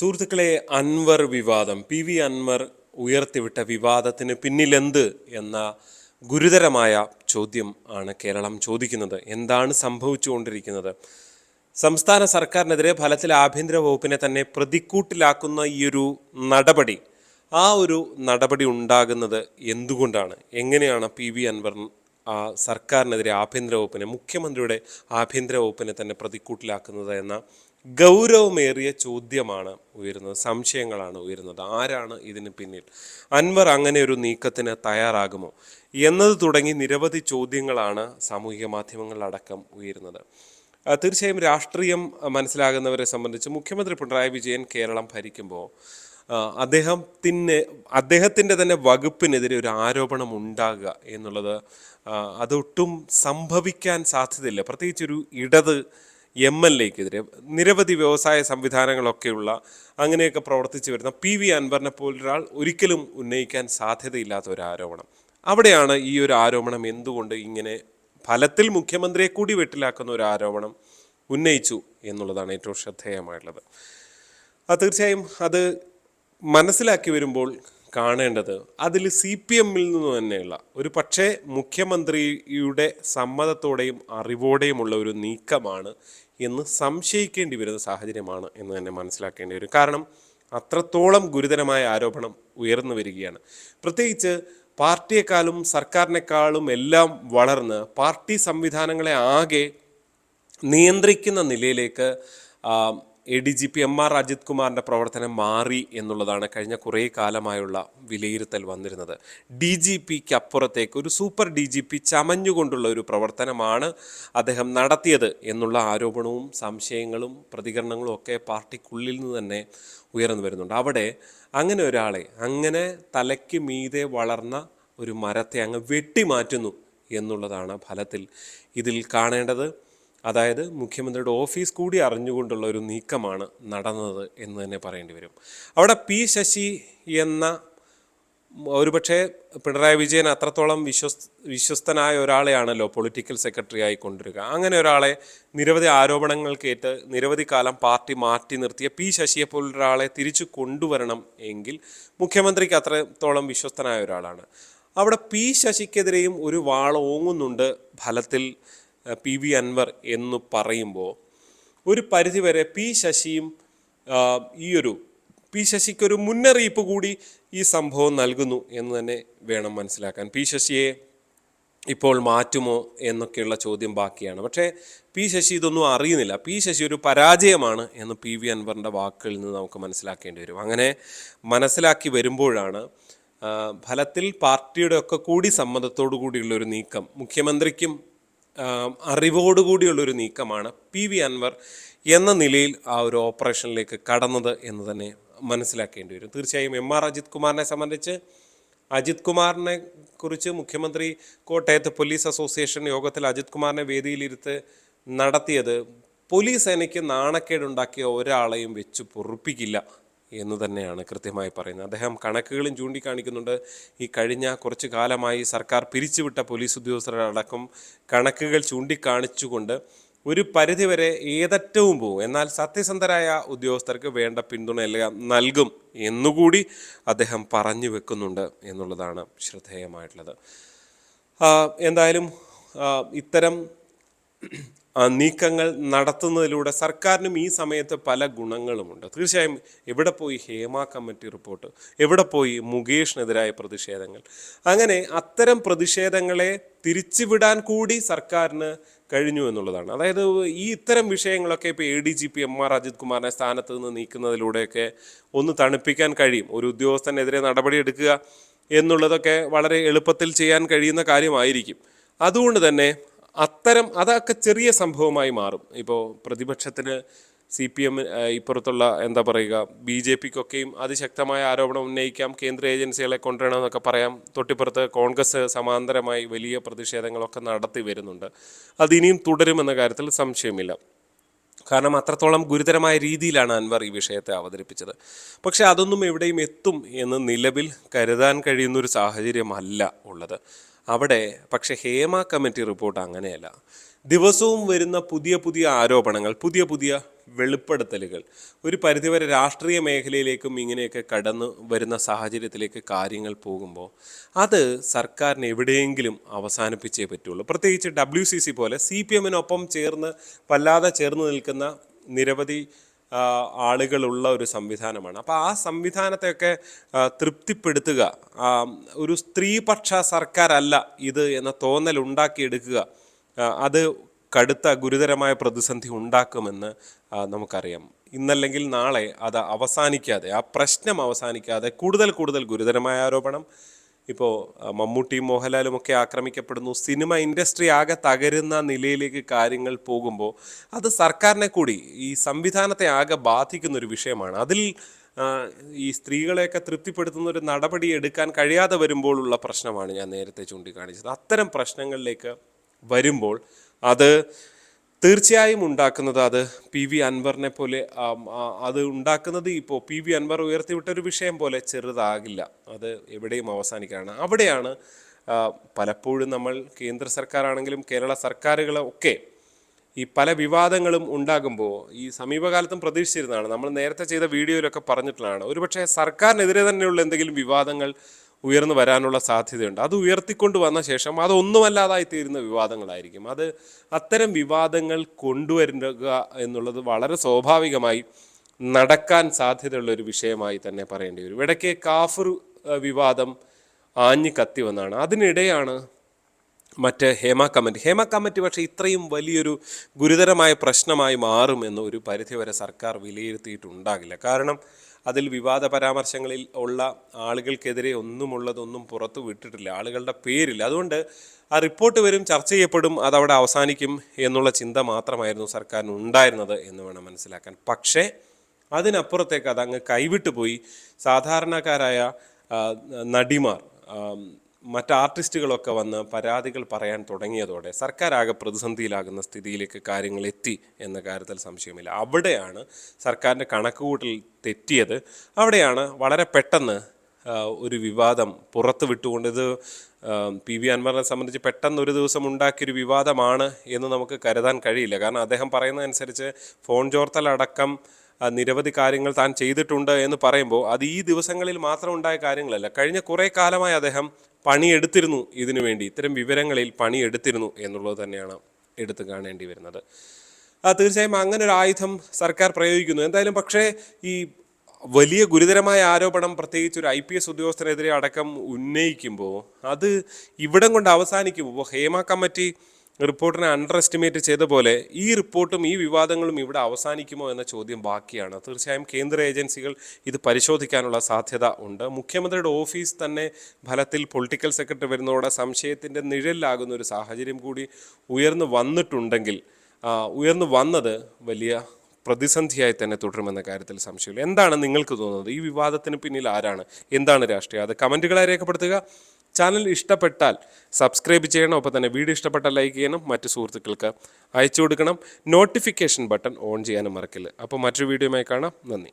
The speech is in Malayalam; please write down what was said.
സുഹൃത്തുക്കളെ അൻവർ വിവാദം. പി വി അൻവർ ഉയർത്തിവിട്ട വിവാദത്തിന് പിന്നിലെന്ത് എന്ന ഗുരുതരമായ ചോദ്യം ആണ് കേരളം ചോദിക്കുന്നത്. എന്താണ് സംഭവിച്ചുകൊണ്ടിരിക്കുന്നത്? സംസ്ഥാന സർക്കാരിനെതിരെ ഫലത്തിൽ ആഭ്യന്തര വകുപ്പിനെ തന്നെ പ്രതിക്കൂട്ടിലാക്കുന്ന ഈ ഒരു നടപടി ആ ഒരു നടപടി ഉണ്ടാകുന്നത് എന്തുകൊണ്ടാണ്? എങ്ങനെയാണ് പി വി അൻവർ ആ സർക്കാരിനെതിരെ ആഭ്യന്തര വകുപ്പിനെ മുഖ്യമന്ത്രിയുടെ ആഭ്യന്തര വകുപ്പിനെ തന്നെ പ്രതിക്കൂട്ടിലാക്കുന്നത് എന്ന ഗൗരവമേറിയ ചോദ്യമാണ് ഉയരുന്നത് സംശയങ്ങളാണ് ഉയരുന്നത്. ആരാണ് ഇതിന് പിന്നിൽ? അൻവർ അങ്ങനെ ഒരു നീക്കത്തിന് തയ്യാറാകുമോ? എന്നത് തുടങ്ങി നിരവധി ചോദ്യങ്ങളാണ് സാമൂഹിക മാധ്യമങ്ങളിലടക്കം ഉയരുന്നത്. തീർച്ചയായും രാഷ്ട്രീയം മനസ്സിലാകുന്നവരെ സംബന്ധിച്ച് മുഖ്യമന്ത്രി പിണറായി വിജയൻ കേരളം ഭരിക്കുമ്പോൾ അദ്ദേഹത്തിന് അദ്ദേഹത്തിന്റെ തന്നെ വകുപ്പിനെതിരെ ഒരു ആരോപണം ഉണ്ടാകുക എന്നുള്ളത് അതൊട്ടും സംഭവിക്കാൻ സാധ്യതയില്ല. പ്രത്യേകിച്ച് ഒരു ഇടത് എം എൽ എക്കെതിരെ നിരവധി വ്യവസായ സംവിധാനങ്ങളൊക്കെയുള്ള അങ്ങനെയൊക്കെ പ്രവർത്തിച്ചു വരുന്ന പി വി അൻവറിനെ പോലൊരാൾ ഒരിക്കലും ഉന്നയിക്കാൻ സാധ്യതയില്ലാത്ത ഒരു ആരോപണം. അവിടെയാണ് ഈ ഒരു ആരോപണം എന്തുകൊണ്ട് ഇങ്ങനെ ഫലത്തിൽ മുഖ്യമന്ത്രിയെ കൂടി വെട്ടിലാക്കുന്ന ഒരു ആരോപണം ഉന്നയിച്ചു എന്നുള്ളതാണ് ഏറ്റവും ശ്രദ്ധേയമായിട്ടുള്ളത് തീർച്ചയായും അത് മനസ്സിലാക്കി വരുമ്പോൾ കാണേണ്ടത്. അതിൽ സി പി എമ്മിൽ നിന്ന് തന്നെയുള്ള ഒരു പക്ഷേ മുഖ്യമന്ത്രിയുടെ സമ്മതത്തോടെയും അറിവോടെയുമുള്ള ഒരു നീക്കമാണ് എന്ന് സംശയിക്കേണ്ടി വരുന്ന സാഹചര്യമാണ് എന്ന് തന്നെ മനസ്സിലാക്കേണ്ടി വരും. കാരണം അത്രത്തോളം ഗുരുതരമായ ആരോപണം ഉയർന്നു വരികയാണ്. പ്രത്യേകിച്ച് പാർട്ടിയെക്കാളും സർക്കാരിനേക്കാളും എല്ലാം വളർന്ന് പാർട്ടി സംവിധാനങ്ങളെ ആകെ നിയന്ത്രിക്കുന്ന നിലയിലേക്ക് A D G P M R Ajith കുമാറിന്റെ പ്രവർത്തനം മാറി എന്നുള്ളതാണ് കഴിഞ്ഞ കുറേ കാലമായുള്ള വിലയിരുത്തൽ വന്നിരുന്നത്. ഡി ജി പിക്ക് അപ്പുറത്തേക്ക് ഒരു സൂപ്പർ ഡി ജി പി ചമഞ്ഞുകൊണ്ടുള്ള ഒരു പ്രവർത്തനമാണ് അദ്ദേഹം നടത്തിയത് എന്നുള്ള ആരോപണവും സംശയങ്ങളും പ്രതികരണങ്ങളും ഒക്കെ പാർട്ടിക്കുള്ളിൽ നിന്ന് തന്നെ ഉയർന്നു വരുന്നുണ്ട്. അവിടെ അങ്ങനെ ഒരാളെ അങ്ങനെ തലയ്ക്ക് മീതെ വളർന്ന ഒരു മരത്തെ അങ്ങ് വെട്ടിമാറ്റുന്നു എന്നുള്ളതാണ് ഫലത്തിൽ ഇതിൽ കാണേണ്ടത്. അതായത് മുഖ്യമന്ത്രിയുടെ ഓഫീസ് കൂടി അറിഞ്ഞുകൊണ്ടുള്ള ഒരു നീക്കമാണ് നടന്നത് എന്ന് തന്നെ പറയേണ്ടി വരും. അവിടെ പി ശശി എന്ന ഒരുപക്ഷെ പിണറായി വിജയൻ അത്രത്തോളം വിശ്വസ് വിശ്വസ്തനായ ഒരാളെയാണല്ലോ പൊളിറ്റിക്കൽ സെക്രട്ടറി ആയി കൊണ്ടുവരിക. അങ്ങനെ ഒരാളെ നിരവധി ആരോപണങ്ങൾക്കേറ്റ് നിരവധി കാലം പാർട്ടി മാറ്റി നിർത്തിയ പി ശശിയെ പോലൊരാളെ തിരിച്ചു കൊണ്ടുവരണം എങ്കിൽ മുഖ്യമന്ത്രിക്ക് അത്രത്തോളം വിശ്വസ്തനായ ഒരാളാണ്. അവിടെ പി ശശിക്കെതിരെയും ഒരു വാൾ ഓങ്ങുന്നുണ്ട് ഫലത്തിൽ പി വി അൻവർ എന്ന് പറയുമ്പോൾ ഒരു പരിധിവരെ പി ശശിയും ഈയൊരു പി ശശിക്കൊരു മുന്നറിയിപ്പ് കൂടി ഈ സംഭവം നൽകുന്നു എന്ന് തന്നെ വേണം മനസ്സിലാക്കാൻ. പി ശശിയെ ഇപ്പോൾ മാറ്റുമോ എന്നൊക്കെയുള്ള ചോദ്യം ബാക്കിയാണ്. പക്ഷേ പി ശശി ഇതൊന്നും അറിയുന്നില്ല. പി ശശി ഒരു പരാജയമാണ് എന്ന് പി വി അൻവറിന്റെ വാക്കുകളിൽ നിന്ന് നമുക്ക് മനസ്സിലാക്കേണ്ടി വരും. അങ്ങനെ മനസ്സിലാക്കി വരുമ്പോഴാണ് ഫലത്തിൽ പാർട്ടിയുടെ ഒക്കെ കൂടി സമ്മതത്തോടു കൂടിയുള്ള ഒരു നീക്കം മുഖ്യമന്ത്രിക്കും ആ, അറിവോടുകൂടിയുള്ള ഒരു നീക്കമാണ് പി വി അൻവർ എന്ന നിലയിൽ ആ ഒരു ഓപ്പറേഷനിലേക്ക് കടന്നത് എന്ന് തന്നെ മനസ്സിലാക്കേണ്ടി വരും. തീർച്ചയായും എം ആർ അജിത് കുമാറിനെ സംബന്ധിച്ച് അജിത് കുമാറിനെ കുറിച്ച് മുഖ്യമന്ത്രി കോട്ടയത്ത് പോലീസ് അസോസിയേഷൻ യോഗത്തിൽ അജിത് കുമാറിനെ വേദിയിലിരുത്ത് നടത്തിയത് പോലീസ് സേനയ്ക്ക് നാണക്കേടുണ്ടാക്കിയ ഒരാളെയും വെച്ച് പൊറുപ്പിക്കില്ല. എന്ന് തന്നെയാണ് കൃത്യമായി പറയുന്നത്. അദ്ദേഹം കണക്കുകളും ചൂണ്ടിക്കാണിക്കുന്നുണ്ട്. ഈ കഴിഞ്ഞ കുറച്ചു കാലമായി സർക്കാർ പിരിച്ചുവിട്ട പോലീസ് ഉദ്യോഗസ്ഥരടക്കം കണക്കുകൾ ചൂണ്ടിക്കാണിച്ചുകൊണ്ട് ഒരു പരിധിവരെ ഏതറ്റവും പോകും എന്നാൽ സത്യസന്ധരായ ഉദ്യോഗസ്ഥർക്ക് വേണ്ട പിന്തുണ നൽകും എന്നുകൂടി അദ്ദേഹം പറഞ്ഞു വെക്കുന്നുണ്ട് എന്നുള്ളതാണ് ശ്രദ്ധേയമായിട്ടുള്ളത്. എന്തായാലും ഇത്തരം നീക്കങ്ങൾ നടത്തുന്നതിലൂടെ സർക്കാരിനും ഈ സമയത്ത് പല ഗുണങ്ങളുമുണ്ട്. തീർച്ചയായും എവിടെ പോയി ഹേമ കമ്മിറ്റി റിപ്പോർട്ട് എവിടെ പോയി മുകേഷിനെതിരായ പ്രതിഷേധങ്ങൾ അങ്ങനെ അത്തരം പ്രതിഷേധങ്ങളെ തിരിച്ചുവിടാൻ കൂടി സർക്കാരിന് കഴിഞ്ഞു എന്നുള്ളതാണ്. അതായത് ഈ ഇത്തരം വിഷയങ്ങളൊക്കെ ഇപ്പോൾ A D G P M R Ajith കുമാറിനെ സ്ഥാനത്ത് നിന്ന് നീക്കുന്നതിലൂടെയൊക്കെ ഒന്ന് തണുപ്പിക്കാൻ കഴിയും. ഒരു ഉദ്യോഗസ്ഥനെതിരെ നടപടിയെടുക്കുക എന്നുള്ളതൊക്കെ വളരെ എളുപ്പത്തിൽ ചെയ്യാൻ കഴിയുന്ന കാര്യമായിരിക്കും. അതുകൊണ്ട് തന്നെ അത്തരം അതൊക്കെ ചെറിയ സംഭവമായി മാറും. ഇപ്പോൾ പ്രതിപക്ഷത്തിന് സി പി എം ഇപ്പുറത്തുള്ള എന്താ പറയുക ബി ജെ പിക്കൊക്കെയും അതിശക്തമായ ആരോപണം ഉന്നയിക്കാം കേന്ദ്ര ഏജൻസികളെ കൊണ്ടുവരണമെന്നൊക്കെ പറയാം. തൊട്ടിപ്പുറത്ത് കോൺഗ്രസ് സമാന്തരമായി വലിയ പ്രതിഷേധങ്ങളൊക്കെ നടത്തി വരുന്നുണ്ട്. അത് ഇനിയും തുടരുമെന്ന കാര്യത്തിൽ സംശയമില്ല. കാരണം അത്രത്തോളം ഗുരുതരമായ രീതിയിലാണ് അൻവർ ഈ വിഷയത്തെ അവതരിപ്പിച്ചത്. പക്ഷേ അതൊന്നും എവിടെയും എത്തും എന്ന് നിലവിൽ കരുതാൻ കഴിയുന്നൊരു സാഹചര്യമല്ല ഉള്ളത്. അവിടെ പക്ഷേ ഹേമ കമ്മിറ്റി റിപ്പോർട്ട് അങ്ങനെയല്ല. ദിവസവും വരുന്ന പുതിയ പുതിയ ആരോപണങ്ങൾ പുതിയ പുതിയ വെളിപ്പെടുത്തലുകൾ ഒരു പരിധിവരെ രാഷ്ട്രീയ മേഖലയിലേക്കും ഇങ്ങനെയൊക്കെ കടന്നു വരുന്ന സാഹചര്യത്തിലേക്ക് കാര്യങ്ങൾ പോകുമ്പോൾ അത് സർക്കാരിന് എവിടെയെങ്കിലും അവസാനിപ്പിച്ചേ പറ്റുള്ളൂ. പ്രത്യേകിച്ച് ഡബ്ല്യു പോലെ സി പി എമ്മിനൊപ്പം ചേർന്ന് വല്ലാതെ ചേർന്ന് നിൽക്കുന്ന നിരവധി ആളുകളുള്ള ഒരു സംവിധാനമാണ്. അപ്പോൾ ആ സംവിധാനത്തെയൊക്കെ തൃപ്തിപ്പെടുത്തുക ഒരു സ്ത്രീപക്ഷ സർക്കാരല്ല ഇത് എന്ന തോന്നൽ ഉണ്ടാക്കിയെടുക്കുക അത് കടുത്ത ഗുരുതരമായ പ്രതിസന്ധി ഉണ്ടാക്കുമെന്ന് നമുക്കറിയാം. ഇന്നല്ലെങ്കിൽ നാളെ അത് അവസാനിക്കാതെ ആ പ്രശ്നം അവസാനിക്കാതെ കൂടുതൽ കൂടുതൽ ഗുരുതരമായ ആരോപണം ഇപ്പോൾ മമ്മൂട്ടിയും മോഹൻലാലും ഒക്കെ ആക്രമിക്കപ്പെടുന്നു. സിനിമ ഇൻഡസ്ട്രി ആകെ തകരുന്ന നിലയിലേക്ക് കാര്യങ്ങൾ പോകുമ്പോൾ അത് സർക്കാരിനെ കൂടി ഈ സംവിധാനത്തെ ആകെ ബാധിക്കുന്ന ഒരു വിഷയമാണ്. അതിൽ ഈ സ്ത്രീകളെയൊക്കെ തൃപ്തിപ്പെടുത്തുന്ന ഒരു നടപടി എടുക്കാൻ കഴിയാതെ വരുമ്പോഴുള്ള പ്രശ്നമാണ് ഞാൻ നേരത്തെ ചൂണ്ടിക്കാണിച്ചത്. അത്തരം പ്രശ്നങ്ങളിലേക്ക് വരുമ്പോൾ അത് തീർച്ചയായും ഉണ്ടാക്കുന്നത് അത് പി വി അൻവറിനെ പോലെ അത് ഉണ്ടാക്കുന്നത് ഇപ്പോൾ പി വി അൻവർ ഉയർത്തിവിട്ട ഒരു വിഷയം പോലെ ചെറുതാകില്ല. അത് എവിടെയും അവസാനിക്കുകയാണ് അവിടെയാണ് പലപ്പോഴും നമ്മൾ കേന്ദ്ര സർക്കാരാണെങ്കിലും കേരള സർക്കാരുകളൊക്കെ ഈ പല വിവാദങ്ങളും ഉണ്ടാകുമ്പോൾ ഈ സമീപകാലത്തും പ്രതീക്ഷിച്ചിരുന്നതാണ്. നമ്മൾ നേരത്തെ ചെയ്ത വീഡിയോയിലൊക്കെ പറഞ്ഞിട്ടുള്ളതാണ്. ഒരുപക്ഷെ സർക്കാരിനെതിരെ തന്നെയുള്ള എന്തെങ്കിലും വിവാദങ്ങൾ ഉയർന്നു വരാനുള്ള സാധ്യതയുണ്ട്. അത് ഉയർത്തിക്കൊണ്ട് വന്ന ശേഷം അതൊന്നുമല്ലാതായി തീരുന്ന വിവാദങ്ങളായിരിക്കും. അത് അത്തരം വിവാദങ്ങൾ കൊണ്ടുവരുക എന്നുള്ളത് വളരെ സ്വാഭാവികമായി നടക്കാൻ സാധ്യതയുള്ള ഒരു വിഷയമായി തന്നെ പറയേണ്ടി വരും. ഇടയ്ക്ക് കാഫർ വിവാദം ആഞ്ഞു കത്തി വന്നാണ്. അതിനിടെയാണ് മറ്റ് ഹേമ കമ്മിറ്റി ഹേമ കമ്മിറ്റി പക്ഷേ ഇത്രയും വലിയൊരു ഗുരുതരമായ പ്രശ്നമായി മാറുമെന്ന് ഒരു പരിധിവരെ സർക്കാർ വിലയിരുത്തിയിട്ടുണ്ടാകില്ല. കാരണം അതിൽ വിവാദ പരാമർശങ്ങളിൽ ഉള്ള ആളുകൾക്കെതിരെ ഒന്നുമുള്ളതൊന്നും പുറത്തു വിട്ടിട്ടില്ല. ആളുകളുടെ പേരിൽ. അതുകൊണ്ട് ആ റിപ്പോർട്ട് വരും ചർച്ച ചെയ്യപ്പെടും അതവിടെ അവസാനിക്കും എന്നുള്ള ചിന്ത മാത്രമായിരുന്നു സർക്കാരിന് ഉണ്ടായിരുന്നത് എന്ന് വേണം മനസ്സിലാക്കാൻ. പക്ഷേ അതിനപ്പുറത്തേക്ക് അതങ്ങ് കൈവിട്ടു പോയി സാധാരണക്കാരായ നടിമാർ മറ്റ് ആർട്ടിസ്റ്റുകളൊക്കെ വന്ന് പരാതികൾ പറയാൻ തുടങ്ങിയതോടെ സർക്കാരാകെ പ്രതിസന്ധിയിലാകുന്ന സ്ഥിതിയിലേക്ക് കാര്യങ്ങൾ എത്തി എന്ന കാര്യത്തിൽ സംശയമില്ല. അവിടെയാണ് സർക്കാരിന്റെ കണക്കുകൂട്ടൽ തെറ്റിയത്. അവിടെയാണ് വളരെ പെട്ടെന്ന് ഒരു വിവാദം പുറത്ത് വിട്ടുകൊണ്ട് ഇത് പി വി അൻവറിനെ സംബന്ധിച്ച് പെട്ടെന്ന് ഒരു ദിവസം ഉണ്ടാക്കിയൊരു വിവാദമാണ് എന്ന് നമുക്ക് കരുതാൻ കഴിയില്ല. കാരണം അദ്ദേഹം പറയുന്നതനുസരിച്ച് ഫോൺ ചോർത്തലടക്കം നിരവധി കാര്യങ്ങൾ താൻ ചെയ്തിട്ടുണ്ട് എന്ന് പറയുമ്പോൾ അത് ഈ ദിവസങ്ങളിൽ മാത്രം ഉണ്ടായ കാര്യങ്ങളല്ല. കഴിഞ്ഞ കുറേ കാലമായി അദ്ദേഹം പണിയെടുത്തിരുന്നു ഇതിനു വേണ്ടി. ഇത്തരം വിവരങ്ങളിൽ പണിയെടുത്തിരുന്നു എന്നുള്ളത് തന്നെയാണ് എടുത്തു കാണേണ്ടി വരുന്നത്. തീർച്ചയായും അങ്ങനെ ഒരു ആയുധം സർക്കാർ പ്രയോഗിക്കുന്നു. എന്തായാലും പക്ഷേ ഈ വലിയ ഗുരുതരമായ ആരോപണം പ്രത്യേകിച്ച് ഒരു ഐ പി എസ് ഉദ്യോഗസ്ഥനെതിരെ അടക്കം ഉന്നയിക്കുമ്പോൾ അത് ഇവിടം കൊണ്ട് അവസാനിക്കുമ്പോൾ ഹേമ കമ്മിറ്റി റിപ്പോർട്ടിനെ അണ്ടർ എസ്റ്റിമേറ്റ് ചെയ്ത പോലെ ഈ റിപ്പോർട്ടും ഈ വിവാദങ്ങളും ഇവിടെ അവസാനിക്കുമോ എന്ന ചോദ്യം ബാക്കിയാണ്. തീർച്ചയായും കേന്ദ്ര ഏജൻസികൾ ഇത് പരിശോധിക്കാനുള്ള സാധ്യത ഉണ്ട്. മുഖ്യമന്ത്രിയുടെ ഓഫീസ് തന്നെ ഫലത്തിൽ പൊളിറ്റിക്കൽ സെക്രട്ടറി വരുന്നതോടെ സംശയത്തിന്റെ നിഴലിലാകുന്ന ഒരു സാഹചര്യം കൂടി ഉയർന്നു വന്നിട്ടുണ്ടെങ്കിൽ ഉയർന്നു വന്നത് വലിയ പ്രതിസന്ധിയായി തന്നെ തുടരുമെന്ന കാര്യത്തിൽ സംശയമില്ല. എന്താണ് നിങ്ങൾക്ക് തോന്നുന്നത്? ഈ വിവാദത്തിന് പിന്നിൽ ആരാണ്? എന്താണ് രാഷ്ട്രീയം? അത് കമന്റുകളായി രേഖപ്പെടുത്തുക ചാനൽ ഇഷ്ടപ്പെട്ടാൽ സബ്സ്ക്രൈബ് ചെയ്യണം ഒപ്പം തന്നെ വീഡിയോ ഇഷ്ടപ്പെട്ടാൽ ലൈക്ക് ചെയ്യണം മറ്റ് സുഹൃത്തുക്കൾക്ക് അയച്ചു കൊടുക്കണം. നോട്ടിഫിക്കേഷൻ ബട്ടൺ ഓൺ ചെയ്യാനും മറക്കില്ല അപ്പോൾ മറ്റൊരു വീഡിയോയുമായി കാണാം. നന്ദി.